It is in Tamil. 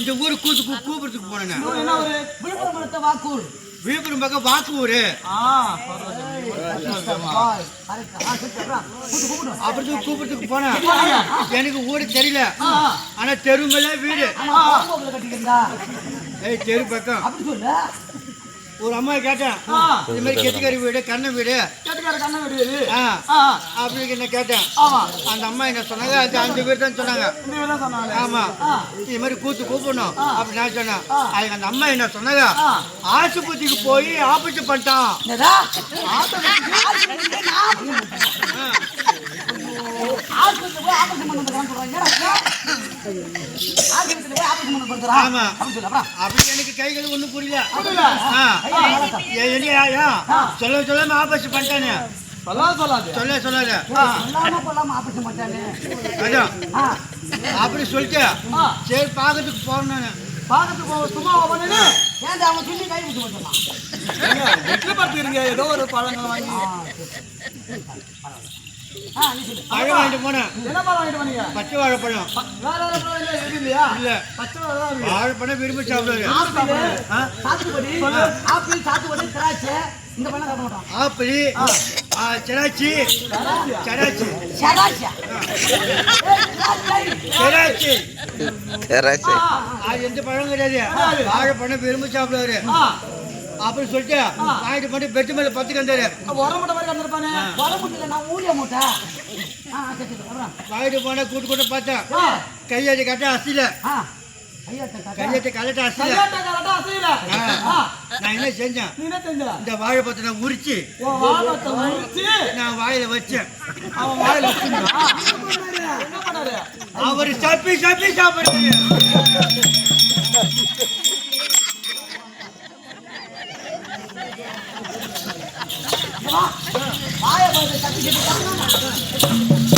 இந்த ஊரு கூத்து கூ- கூப்பிடுறதுக்கு போனேன். என்ன ஒரு விழுப்புரம் வாக்கூர். விழுப்புரம் பக்கம் வாக்கு ஊரு ஆ பாய் கரெக்ட். ஆ சரி அப்புறம் கூட்டு கூப்பிடு அப்படி கூப்பிடுறதுக்கு போனேன். எனக்கு ஊரு தெரியல. ஆனா தெரு மேல வீடு ஏய் தெரு பக்கம். ஒரு அம்மா கேட்டேன். ஆ. இந்த மாதிரி கெட்டிக்காரி வீடு கண்ண வீடு. கேட்டுக்கார கண்ண அப்படின்னு என்ன கேட்டேன். ஆமா. அந்த அம்மா என்ன சொன்னாங்க? அது அஞ்சு பேர் தான் சொன்னாங்க. ஆமா. இது மாதிரி கூத்து கூப்பிடணும் அப்படி நான் சொன்னேன். அதுக்கு அந்த அம்மா என்ன சொன்னாங்க. ஆஸ்பத்திரிக்கு போய் ஆபரேஷன் பண்ணிட்டான். போய் ஆபரேஷன் பண்ண போறான்னு சொல்றாங்க ஆமா. அப்படி எனக்கு கைகள் ஒண்ணும் புரியல? சொல்ல சொல்லாம ஆபரேஷன் பண்ணிட்டானே. சொல்லாத சொல்லாது. சொல்ல சொல்லாத. சொல்லாம கொள்ளாம ஆபரேஷன் பண்ணிட்டானே. அப்படி சொல்லிட்டு சரி பார்க்கறதுக்கு போறேன் நானு. பாக்கத்து போ சும்மா பண்ணுங்க ஏன்டா அவன் சொல்லி கை விட்டு போட்டான் வெற்றி பார்த்துருங்க ஏதோ ஒரு பழங்கள் வாங்கி. பழம் வாங்கிட்டு போனேன் என்ன பழம் வாங்கிட்டு வந்தீங்க பச்சை வாழைப்பழம். வேற வேற பழம் இல்ல எதுவும் இல்லையா? இல்ல. பச்சை பழம் தான் இருக்கு. வாழைப்பழம் விரும்பி சாப்பிடுவாரு? சாத்துக்குடி ஆப்பிள் சாத்துக்குடி திராட்சை. இந்த பண்ண கட்ட மாட்டான் ஆப்பிள் ஆ, சிராச்சி சிராச்சி சராட்சியா? சிராச்சி சராசரி அது எந்த பழம் கிடையாது. வாழைப்பழம் விரும்பி சாப்பிடுவாரு. அப்படின்னு சொல்லிட்டு வாங்கிட்டு போட்டு பெட்டு மேல பத்துக்கு வந்தாரு. உரம் மட்டும் மாதிரி கண்டிருப்பானே வர முடியல நான் ஊழிய மூட்டை. வாங்கிட்டு போனா கூட்டு கூட்ட பார்த்தேன். கையாட்டி கட்ட அசில கையாட்டி கலட்ட அசில. நான் என்ன செஞ்சேன்? நீ என்ன செஞ்ச? இந்த வாழைப்பழத்தை நான் உரிச்சு. நான் வாயில வச்சேன். அவன் வாயில வச்சுருந்தா என்ன பண்ணாரு? அவர் சப்பி சப்பி சாப்பிடுறாரு. வாய பார்த்து தட்டி கட்டி